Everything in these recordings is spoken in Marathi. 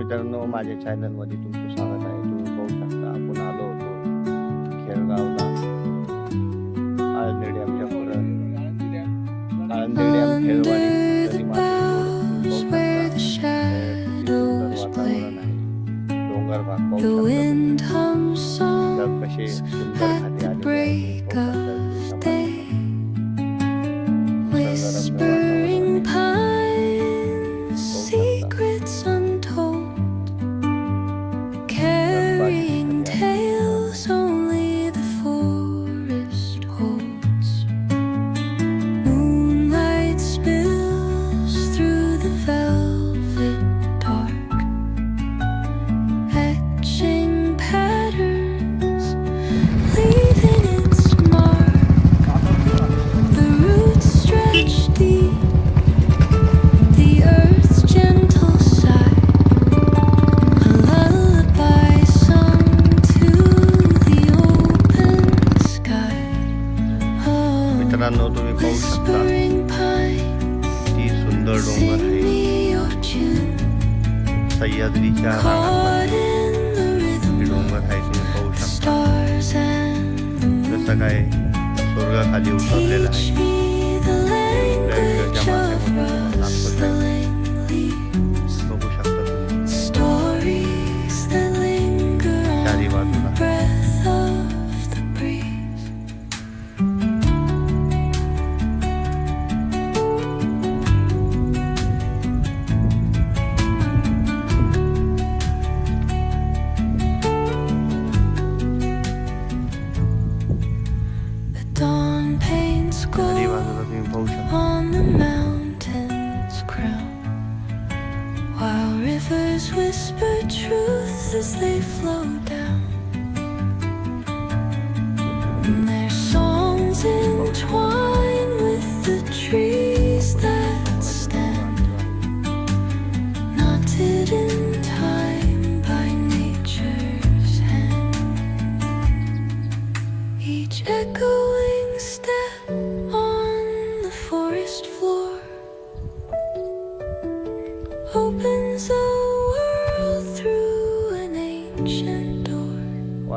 मित्रांनो माझ्या चॅनलमध्ये तुमचं स्वागत आहे. तुम्ही पाहू शकता आपण आलो होतो खेळगाव आळंदी डॅमच्या पुढं. आळंदी डॅम खेळवा आता काय स्वर्गाखाली उतरलेला आहे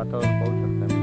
वातावरण पाहू शकता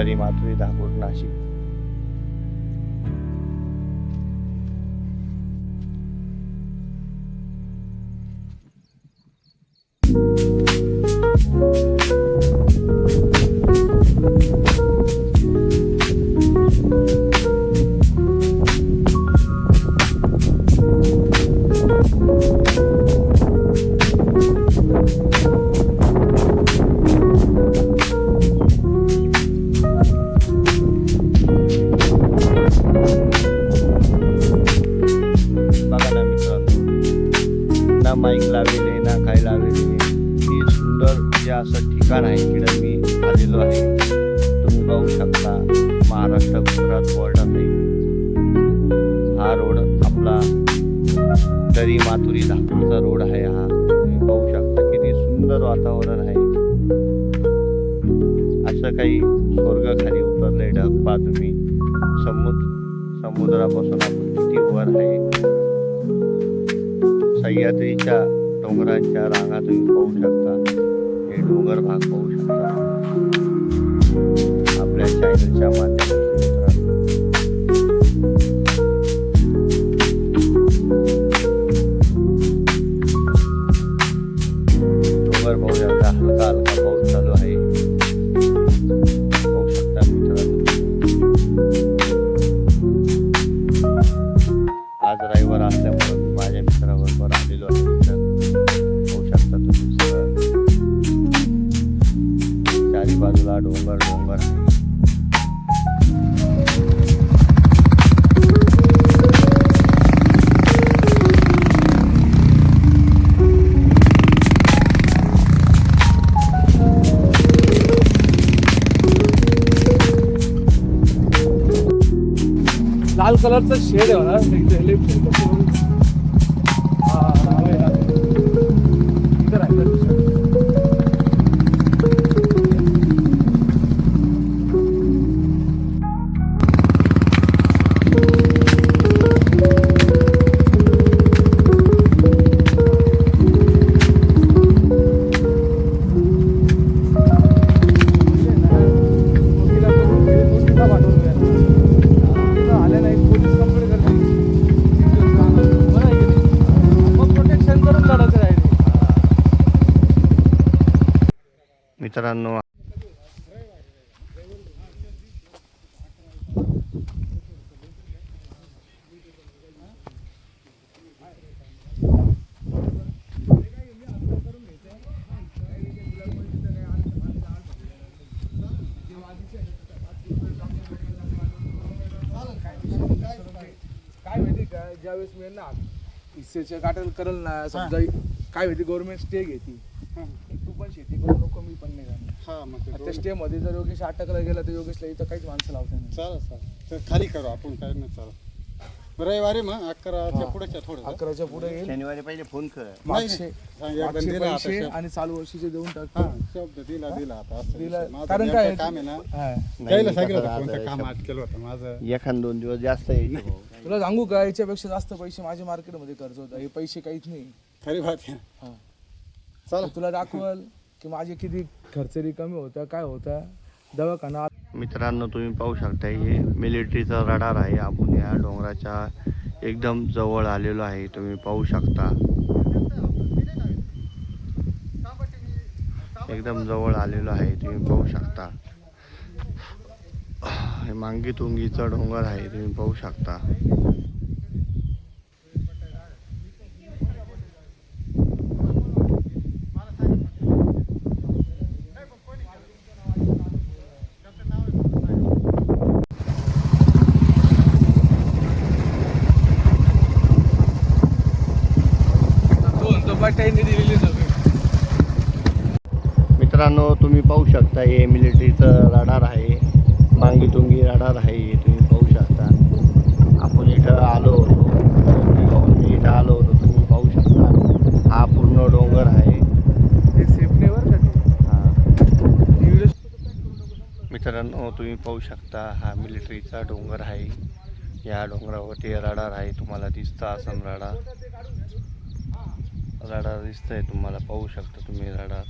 অধিকারী মাধুরী ঠাকুর নাসিক। लावेल आहे ना काय लावेल आहे हे सुंदर जे असं ठिकाण आहे तिकडं मी आलेलो आहे. तुम्ही पाहू शकता महाराष्ट्र गुजरात बॉर्डर आहे. हा रोड आपला तरी माथुरी धापूरचा रोड आहे हा. तुम्ही पाहू शकता किती सुंदर वातावरण आहे. असं काही स्वर्ग खाली उतरलंय ढग पा तुम्ही. समुद्र समुद्रापासून आपण किती वर आहे. सह्याद्रीच्या डोंगरांच्या रांगा तुम्ही पाहू शकता. हे डोंगर भाग पाहू शकता. आपल्या चॅनलच्या माध्यमातून डोंगर पाहू शकता. हलका हलका पाऊस चालू आहे. कलरचा शेड आहे ना इथे लेफ्ट मित्रांनो. काय माहिती का ज्यावेळेस मी ना हिस्सेच्या गाठल करल ना समजा काय माहिती गव्हर्नमेंट स्टे घेते. तू पण शेती करू नको मी पण नाही करणार हा मग ते त्या दोन- स्टे मध्ये जर योगेश अटकला गेला तर योगेशला इथं काहीच माणसं लावता नाही. चालेल चालेल. तर खाली करू आपण काय नाही चालेल. रविवारी मग अकराच्या पुढेच्या थोडं अकराच्या पुढे येईल. शनिवारी पहिले फोन कर. मागचे नाही, एकदा मागचे दिला आता पैसे शब्द. आणि चालू वर्षीचे देऊन हा टाक शब्द दिला दिला आता असं दिला. विषय. माझं कारण काय? काम आहे ना? हा. त्याला सांगितलं होतं कोणतं काम अटकेलं होतं माझं. एखाद दोन दिवस जास्त भाऊ. तुला सांगू का याच्यापेक्षा जास्त पैसे माझ्या मार्केटमध्ये खर्च होता. हे पैसे काहीच नाही. खरी बात आहे. हा. चला तुला दाखवल. की माझे किती खर्चरी कमी होता काय होता? दवाखाना मित्रांनो तुम्ही पाहू शकता हे मिलिटरीचा रडार आहे. आपण या डोंगराच्या एकदम जवळ आलेलो आहे. तुम्ही पाहू शकता. एकदम जवळ आलेलो आहे. तुम्ही पाहू शकता. हे मांगी तुंगीचा डोंगर आहे. तुम्ही पाहू शकता. दिलेली सगळी मित्रांनो तुम्ही पाहू शकता हे मिलिटरीचं रडार आहे. मांगी तुंगी रडार आहे हे तुम्ही पाहू शकता. आपण इथं आलो होतो. इथं आलो होतो तुम्ही पाहू शकता. हा पूर्ण डोंगर आहे. ते सेफ्टीवर? हा. मित्रांनो तुम्ही पाहू शकता हा मिलिटरीचा डोंगर आहे. या डोंगरावरती रडार आहे तुम्हाला दिसतं असं रडार रडार दिसतंय तुम्हाला पाहू शकता तुम्ही राडा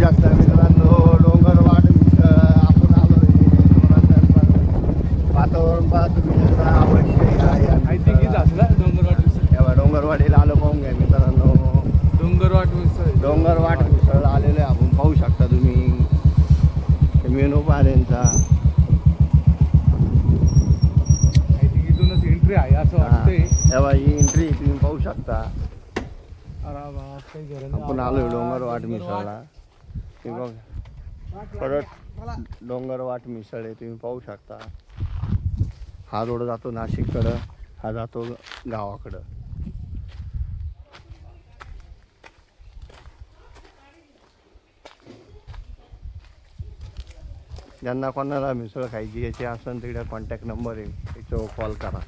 बघू शकता मित्रांनो डोंगरवाड इथं आपण आलो वातावरण पहा तुम्ही आवश्यक आहे डोंगरवाट तेव्हा डोंगरवाडीला आलो पाहून घ्या मित्रांनो. डोंगरवाट मिसळ डोंगरवाट मिसळ आलेलो आहे आपण पाहू शकता तुम्ही. मेनू थिंक इथूनच एंट्री आहे असं वाटतंय. तेव्हा ही एंट्री तुम्ही पाहू शकता. आपण आलोय डोंगरवाट मिसळला. हे बघ. परत डोंगरवाट मिसळ आहे तुम्ही पाहू शकता. हा रोड जातो नाशिककडं हा जातो गावाकडं. ज्यांना कोणाला मिसळ खायची याची असेल तिकडे कॉन्टॅक्ट नंबर आहे. त्याच्यावर कॉल करा.